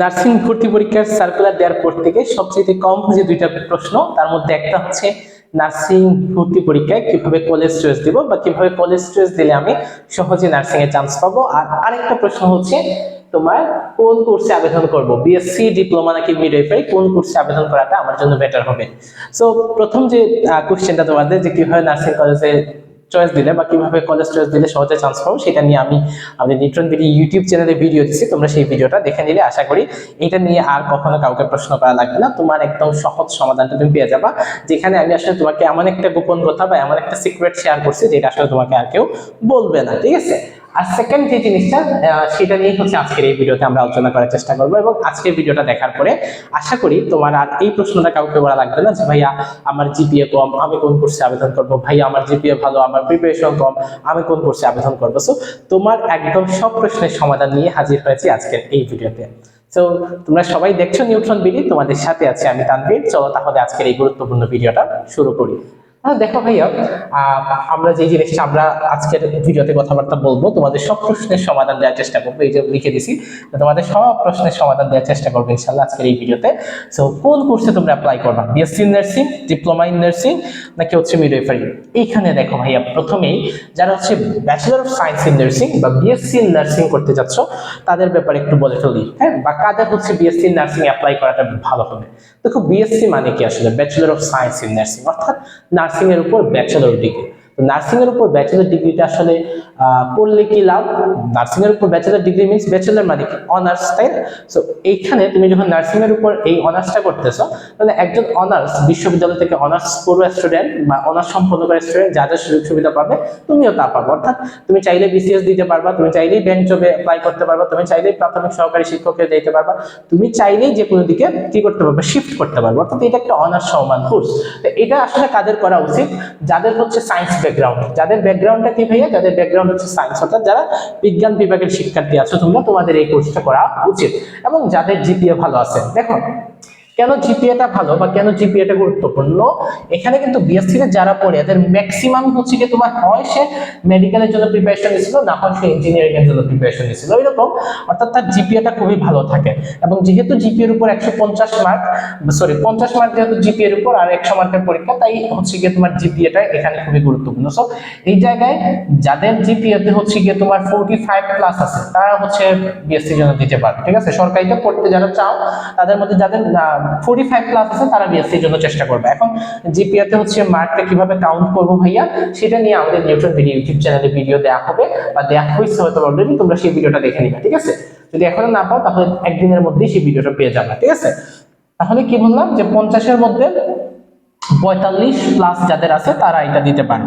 Nursing ভর্তি পরীক্ষার circular দেওয়ার পর থেকে সবচেয়ে কম যে দুইটা প্রশ্ন, তার মধ্যে একটা হচ্ছে নার্সিং ভর্তি পরীক্ষায় কীভাবে কলেজ চয়েস দিব বা কীভাবে কলেজ চয়েস দিলে আমি সহজে নার্সিং এ চান্স পাবো। আর আরেকটা প্রশ্ন হচ্ছে, তোমার কোন কোর্সে আবেদন করব? বিএসসি ডিপ্লোমা নাকি মিডওয়াইফারি কোন কোর্সে আবেদন করাটা আমার জন্য বেটার হবে? সো প্রথম যে কোশ্চেনটা তোমাদের যে কীভাবে নার্সিং কলেজে চয়েস দিলে বা কীভাবে কলেজ চয়েস দিলে সহজে চান্স পাবো, সেটা নিয়ে আমি আমাদের নিউট্রন বিডি ইউটিউব চ্যানেলে ভিডিও দিচ্ছি। তোমরা সেই ভিডিওটা দেখে নিলে আশা করি এটা নিয়ে আর কখনো কাউকে প্রশ্ন করা লাগবে না। তোমার একদম সহজ সমাধানটা তুমি পেয়ে যাবা। যেখানে আমি আসলে তোমাকে এমন একটা গোপন কথা বা এমন একটা সিক্রেট শেয়ার করছি, যেটা আসলে তোমাকে আর কেউ বলবে না, ঠিক আছে? আর সেকেন্ড যে জিনিসটা সেটা নিয়ে হচ্ছে আজকের এই ভিডিওতে আমরা আলোচনা করার চেষ্টা করব এবং আজকের ভিডিওটা দেখার পরে আশা করি তোমার আর এই প্রশ্নটা কাউকে বলা লাগবে না যে, ভাইয়া, আমার জিপিএ কম, আমি কোন কোর্সে আবেদন করব? ভাইয়া, আমার জিপিএ ভালো, আমার প্রিপারেশন কম, আমি কোন কোর্সে আবেদন করব? সো তোমার একদম সব প্রশ্নের সমাধান নিয়ে হাজির হয়েছি আজকের এই ভিডিওতে। তো তোমরা সবাই দেখছ নিউট্রন বিডি তোমাদের সাথে আছে আমি তানভীর। চলো তাহলে আজকের এই গুরুত্বপূর্ণ ভিডিওটা শুরু করি। হ্যাঁ দেখো ভাইয়া আমরা যে জিনিসটা আমরা আজকের ভিডিওতে কথাবার্তা বলব, তোমাদের সব প্রশ্নের সমাধান দেওয়ার চেষ্টা করব। এই যে লিখে দিছি তোমাদের সব প্রশ্নের সমাধান দেওয়ার চেষ্টা করব ইনশাল্লাহ আজকের এই ভিডিওতে। সো কোন কোর্সে তোমরা অ্যাপ্লাই করবা? BSc nursing diploma in nursing নাকি হচ্ছে মিডওয়াইফারি এইখানে দেখো ভাইয়া, প্রথমেই যারা হচ্ছে bachelor of science in nursing বা বিএসসি নার্সিং করতে যাচ্ছ, তাদের ব্যাপারে একটু বলে ফেলি হ্যাঁ? বা কাদের হচ্ছে বিএসসি নার্সিং অ্যাপ্লাই করাটা ভালো হবে? দেখো বিএসসি মানে কি আসলে? Bachelor of science in nursing অর্থাৎ নার্সিং এর উপর ব্যাচেলর ডিগ্রি তো নার্সিং এর উপর ব্যাচেলর ডিগ্রিটা আসলে করলে কি লাভ? নার্সিং এর উপর ব্যাচেলর ডিগ্রি মিন্স ব্যাচেলর মানে কি? অনার্স তাই সো এইখানে তুমি যখন নার্সিং এর উপর এই অনার্সটা করতেছো, তাহলে একজন অনার্স বিশ্ববিদ্যালয় থেকে অনার্স পড়ুয়া স্টুডেন্ট বা অনার্স সম্পন্ন করা স্টুডেন্ট যা যা সুযোগ সুবিধা পাবে, তুমিও তা পাবে। অর্থাৎ তুমি চাইলে বিসিএস দিতে পারবা, তুমি চাইলেই ব্যাংক জবে অ্যাপ্লাই করতে পারবা, তুমি চাইলেই প্রাথমিক সহকারী শিক্ষকের দিতে পারবা, তুমি চাইলেই যে কোনো দিকে কি করতে পারবে শিফট করতে পারবে। অর্থাৎ এটা একটা অনার্স সমান কোর্স তো এটা আসলে কাদের করা উচিত? যাদের হচ্ছে সায়েন্স ব্যাকগ্রাউন্ড যাদের ব্যাকগ্রাউন্ডটা কি ভাইয়া? যাদের ব্যাকগ্রাউন্ড হচ্ছে সায়েন্স অর্থাৎ যারা বিজ্ঞান বিভাগের শিক্ষার্থী আছো, তোমরা তোমাদের এই কোর্সটা করা উচিত। এবং যাদের জিপিএ ভালো আছে, দেখো কেন জিপিএটা ভালো বা কেন জিপিএটা গুরুত্বপূর্ণ? এখানে কিন্তু বিএসসি তে যারা পড়ে, এদের ম্যাক্সিমাম হচ্ছে কি তোমার হয় সে মেডিকেলের জন্য প্রিপারেশন নিছিল, না হয় সে ইঞ্জিনিয়ারিং এর জন্য প্রিপারেশন নিছিল। এরকম, অর্থাৎ তার জিপিএটা খুবই ভালো থাকে। এবং যেহেতু জিপিএর উপর একশো পঞ্চাশ মার্ক সরি পঞ্চাশ মার্ক যেহেতু জিপিএর উপর আর একশো মার্কের পরীক্ষা, তাই হচ্ছে গিয়ে তোমার জিপিএটা এখানে খুবই গুরুত্বপূর্ণ। সো এই জায়গায় যাদের জিপিএতে হচ্ছে গিয়ে তোমার ফোর্টি ফাইভ প্লাস আছে, তারা হচ্ছে বিএসসির জন্য দিতে পারবে। ঠিক আছে? সরকারিতে পড়তে যারা চাও, তাদের মধ্যে যাদের ফোর্টি ফাইভ প্লাস আছে, তারা বিএসসির জন্য চেষ্টা করবে। এখন হচ্ছে মার্কটা কীভাবে কাউন্ট করব ভাইয়া, সেটা নিয়ে আমাদের ভিডিও ইউটিউব চ্যানেলে ভিডিও দেওয়া হবে বা হয়েছে হয়তো অলরেডি তোমরা সেই ভিডিওটা দেখে নিবে, ঠিক আছে? যদি এখনও না পাও, তাহলে একদিনের মধ্যেই সেই ভিডিওটা পেয়ে যাবে, ঠিক আছে? তাহলে কি বললাম যে পঞ্চাশের মধ্যে পঁয়তাল্লিশ প্লাস যাদের আছে, তারা এটা দিতে পারে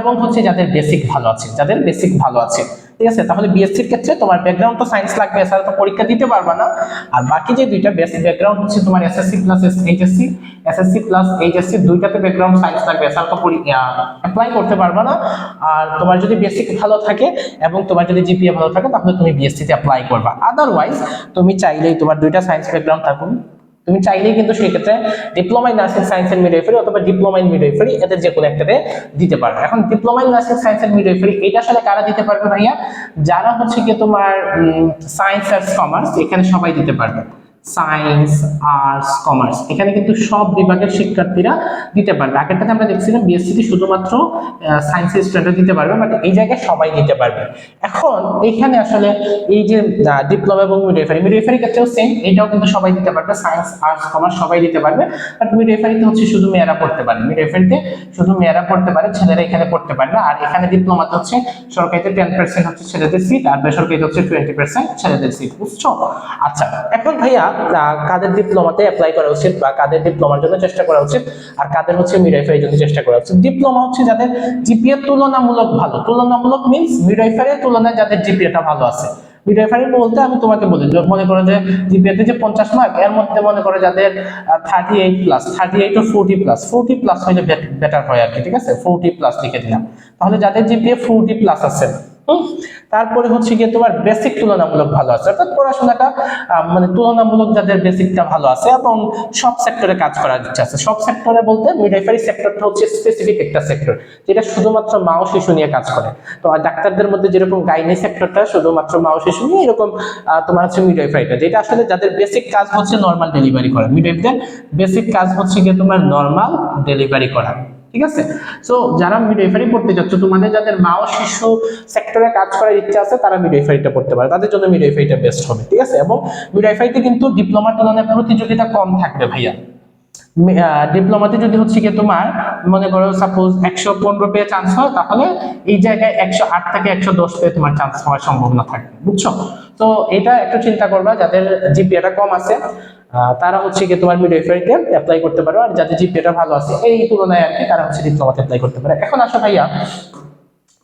এবং হচ্ছে যাদের বেসিক ভালো আছে, যাদের বেসিক ভালো আছে ঠিক আছে? তাহলে বিএসসির ক্ষেত্রে তোমার ব্যাকগ্রাউন্ড তো সায়েন্স লাগবে, এছাড়া তো পরীক্ষা দিতে পারবা না। আর বাকি যে দুইটা ব্যাকগ্রাউন্ড হচ্ছে তোমার SSC plus HSC SSC plus HSC দুইটাতে ব্যাকগ্রাউন্ড সায়েন্স লাগবে, এছাড়া তো অ্যাপ্লাই করতে পারবা না। আর তোমার যদি বেসিক ভালো থাকে এবং তোমার যদি জিপিএ ভালো থাকে, তাহলে তুমি বিএসসিতে অ্যাপ্লাই করবা। আদারওয়াইজ তুমি চাইলেই তোমার দুইটা সায়েন্স ব্যাকগ্রাউন্ড থাকুন তুমি চাইলেই কিন্তু সেক্ষেত্রে diploma in nursing science and midwifery অথবা ডিপ্লোমা ইন মিডওয়াইফারি এদের যে কোনো একটাতে দিতে পারবে এখন diploma in nursing science and midwifery এটা আসলে কারা দিতে পারবে ভাইয়া? যারা হচ্ছে কি তোমার সায়েন্স আর কমার্স এখানে সবাই দিতে পারবে। সায়েন্স আর্টস কমার্স এখানে কিন্তু সব বিভাগের শিক্ষার্থীরা দিতে পারবে। আগেরটাতে আমরা দেখছিলাম বিএসসি তে শুধুমাত্র সায়েন্সের স্টুডেন্ট দিতে পারবে বাট এই জায়গায় সবাই দিতে পারবে। এখন এখানে আসলে এই যে ডিপ্লোমা এবং মিডওয়াইফারি মিডওয়াইফারি ক্ষেত্রেও সেম এটাও কিন্তু সবাই দিতে পারবে। সায়েন্স আর্টস কমার্স সবাই দিতে পারবে। বাট মিডওয়াইফারিতে হচ্ছে শুধু মেয়েরা পড়তে পারে। মিডওয়াইফারিতে শুধু মেয়েরা পড়তে পারে, ছেলেরা এখানে পড়তে পারে না। আর এখানে ডিপ্লোমাতে হচ্ছে সরকারিতে টেন পার্সেন্ট হচ্ছে ছেলেদের সিট আর বেসরকারিতে হচ্ছে টোয়েন্টি পার্সেন্ট ছেলেদের সিট বুঝছ? আচ্ছা এখন ভাইয়া কাদের ডিপ্লোমাতে অ্যাপ্লাই করা উচিত বা কাদের ডিপ্লোমার জন্য চেষ্টা করা উচিত? আর কাদের হচ্ছে মিডওয়াইফারির জন্য চেষ্টা করা উচিত? ডিপ্লোমা হচ্ছে যাদের জিপিএ তুলনামূলক ভালো। তুলনামূলক মিন্স মিডওয়াইফারির তুলনায় যাদের জিপিএটা ভালো আছে। মিডওয়াইফারি বলতে আমি তোমাকে বলি মনে করো যে জিপিএতে যে পঞ্চাশ মার্ক এর মধ্যে মনে করো যাদের thirty eight plus thirty eight ও ফোর্টি প্লাস ফোর্টি প্লাস হইলে বেটার হয় আর কি, ঠিক আছে? ফোর্টি প্লাস লিখে দিলাম। তাহলে যাদের জিপিএ ফোর্টি প্লাস আছে তারপরে হচ্ছে গিয়ে তোমার বেসিক তুলনামূলক ভালো আছে। অর্থাৎ পড়াশোনাটা মানে তুলনামূলক যাদের বেসিকটা ভালো আছে এবং সব সেক্টরে কাজ করার ইচ্ছা আছে। সব সেক্টরে বলতে মিডওয়াইফারি সেক্টরটা হচ্ছে স্পেসিফিক একটা সেক্টর যেটা শুধুমাত্র মা ও শিশু নিয়ে কাজ করে। তো ডাক্তারদের মধ্যে যেরকম গাইনি সেক্টরটা শুধুমাত্র মা ও শিশু নিয়ে, এরকম তোমার হচ্ছে মিডওয়াইফারিটা যেটা আসলে যাদের বেসিক কাজ হচ্ছে নর্মাল ডেলিভারি করা। মিডওয়াইফদের বেসিক কাজ হচ্ছে গিয়ে তোমার নর্মাল ডেলিভারি করা। ঠিক আছে? সো যারা মিড মিডওয়াইফারি পড়তে যাচ্ছ, তোমাদের যাদের মা ও শিশু সেক্টরে কাজ করার ইচ্ছা আছে, তারা মিড মিডওয়াইফারিটা পড়তে পারে। তাদের জন্য মিড মিডওয়াইফারিটা বেস্ট হবে, ঠিক আছে? এবং মিড মিডওয়াইফারিতে কিন্তু ডিপ্লোমার তুলনায় প্রতিযোগিতা কম থাকবে ভাইয়া। ডিপ্লোমাতে যদি হচ্ছে কি তোমার, মনে করো সাপোজ একশো পনেরো পেয়ে চান্স হয়, তাহলে এই জায়গায় একশো আট থেকে একশো দশ পেয়ে তোমার চান্স হওয়ার সম্ভাবনা থাকবে, বুঝছ? তো এটা একটু চিন্তা করবা, যাদের জিপিএটা কম আছে তারা হচ্ছে গিয়ে তোমার মিডওয়াইফারিতে অ্যাপ্লাই করতে পারো। আর যাদের জিপিএটা ভালো আছে, এই তুলনায় আর কি, তারা হচ্ছে ডিপ্লোমাতে অ্যাপ্লাই করতে পারে। এখন আসো ভাইয়া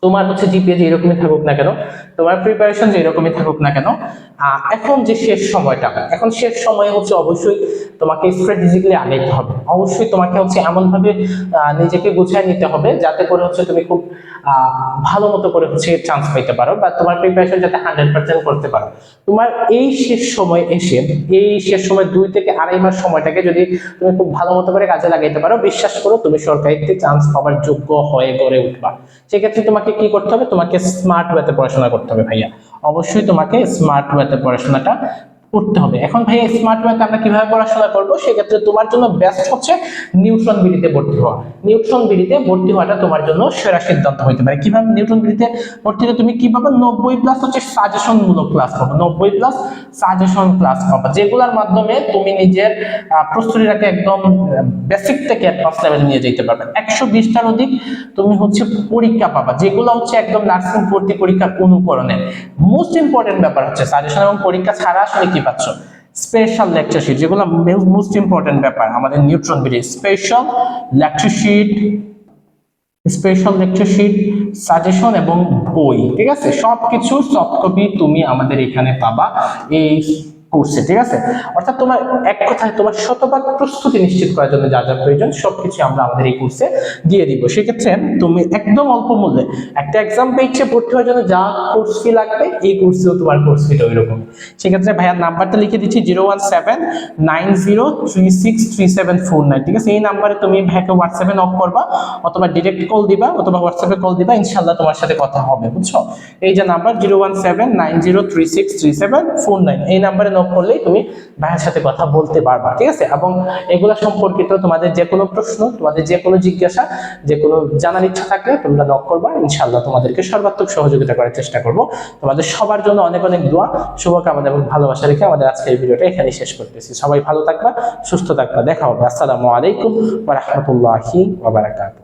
তোমার হচ্ছে জিপিএ যে এরকমই থাকুক না কেন, তোমার প্রিপারেশন যে এরকমই থাকুক না কেন এখন যে শেষ সময়টা, এখন শেষ সময়ে হচ্ছে অবশ্যই তোমাকে স্ট্র্যাটেজিক্যালি আগাইতে হবে। অবশ্যই তোমাকে হচ্ছে এমন ভাবে নিজেকে গুছিয়ে নিতে হবে যাতে করে হচ্ছে তুমি খুব ভালো মতো করে হচ্ছে চান্স পাইতে পারো বা তোমার প্রিপারেশন যাতে হান্ড্রেড পার্সেন্ট করতে পারো। তোমার এই শেষ সময় এসে, এই শেষ সময় দুই থেকে আড়াই মাস সময়টাকে যদি তুমি খুব ভালো মতো করে কাজে লাগাইতে পারো, বিশ্বাস করো তুমি সরকারিতে চান্স পাওয়ার যোগ্য হয়ে গড়ে উঠবা। সেক্ষেত্রে তোমাকে কি করতে হবে? তোমাকে স্মার্ট ওয়েতে পড়াশোনা করতে হবে ভাইয়া। অবশ্যই তোমাকে স্মার্ট ওয়েতে পড়াশোনাটা করতে হবে। এখন ভাইয়া স্মার্ট ওয়েতে আমরা কীভাবে পড়াশোনা করব? সেক্ষেত্রে তোমার জন্য বেস্ট হচ্ছে নিউট্রন বিডিতে ভর্তি হওয়া। নিউট্রন বিডিতে ভর্তি হওয়াটা তোমার জন্য সেরা সিদ্ধান্ত হতে পারে। কীভাবে নিউট্রন বিডিতে ভর্তি হলে তুমি কি পাবে? নব্বই প্লাস হচ্ছে সাজেশন মূলক ক্লাস পাবে। নব্বই প্লাস সাজেশন ক্লাস পাবে। যেগুলোর মাধ্যমে তুমি নিজের প্রস্তুতিটাকে একদম বেসিক থেকে অ্যাডভান্স লেভেলে নিয়ে যেতে পারবে। একশো বিশটার অধিক তুমি হচ্ছে পরীক্ষা পাবা। যেগুলো হচ্ছে একদম নার্সিং ভর্তি পরীক্ষার অনুকরণে। মোস্ট ইম্পর্টেন্ট ব্যাপার হচ্ছে সাজেশন এবং পরীক্ষা ছাড়া আসলে কি পাচ্ছ। স্পেশাল লেকচার শিট যেগুলো মোস্ট ইম্পর্টেন্ট ব্যাপার, আমাদের Neutron BD special lecture sheet special lecture sheet suggestion এবং বই, ঠিক আছে? সবকিছু সফট কপি তুমি আমাদের এখানে পাবা। এই কোর্সে ঠিক আছে? অর্থাৎ তোমার এক কথায় তোমার শতভাগ প্রস্তুতি নিশ্চিত করার জন্য যা যা প্রয়োজন, সবকিছু আমরা আমাদের এই কোর্সে দিয়ে দিব। সেক্ষেত্রে তুমি একদম অল্প মূল্যে একটা এক্সাম পেয়েছে ভর্তি হওয়ার জন্য যা কোর্স ফি লাগবে, এই কোর্সেও তোমার কোর্স ফিটা ওই রকম সেক্ষেত্রে ভাইয়ার নাম্বারটা লিখে দিচ্ছি zero one seven nine zero three six three seven four nine ঠিক আছে? এই নাম্বারে তুমি ভাইকে হোয়াটসঅ্যাপে নক করবা, অথবা ডিরেক্ট কল দিবা, অথবা হোয়াটসঅ্যাপে কল দিবা ইনশাল্লাহ তোমার সাথে কথা হবে, বুঝছ? এই যে number zero one seven nine zero three six three seven four nine এই নাম্বারে নক করলেই তুমি ভাইয়ের সাথে কথা বলতে পারবা, ঠিক আছে? এবং এগুলা সম্পর্কিত তোমাদের যে কোনো প্রশ্ন, তোমাদের যে কোনো জিজ্ঞাসা যে কোনো জানার ইচ্ছা থাকলে তোমরা নক করবা ইনশাল্লাহ তোমাদেরকে সর্বাত্মক সহযোগিতা করার চেষ্টা করব। তোমাদের সবার জন্য অনেক অনেক দোয়া, শুভকামনা এবং ভালোবাসা রেখে আমাদের আজকের ভিডিওটা এখানে শেষ করতেছি। সবাই ভালো থাকবা, সুস্থ থাকবা। দেখা হবে। আসসালামু আলাইকুম ওয়া রাহমাতুল্লাহি ওয়া বারাকাতুহু।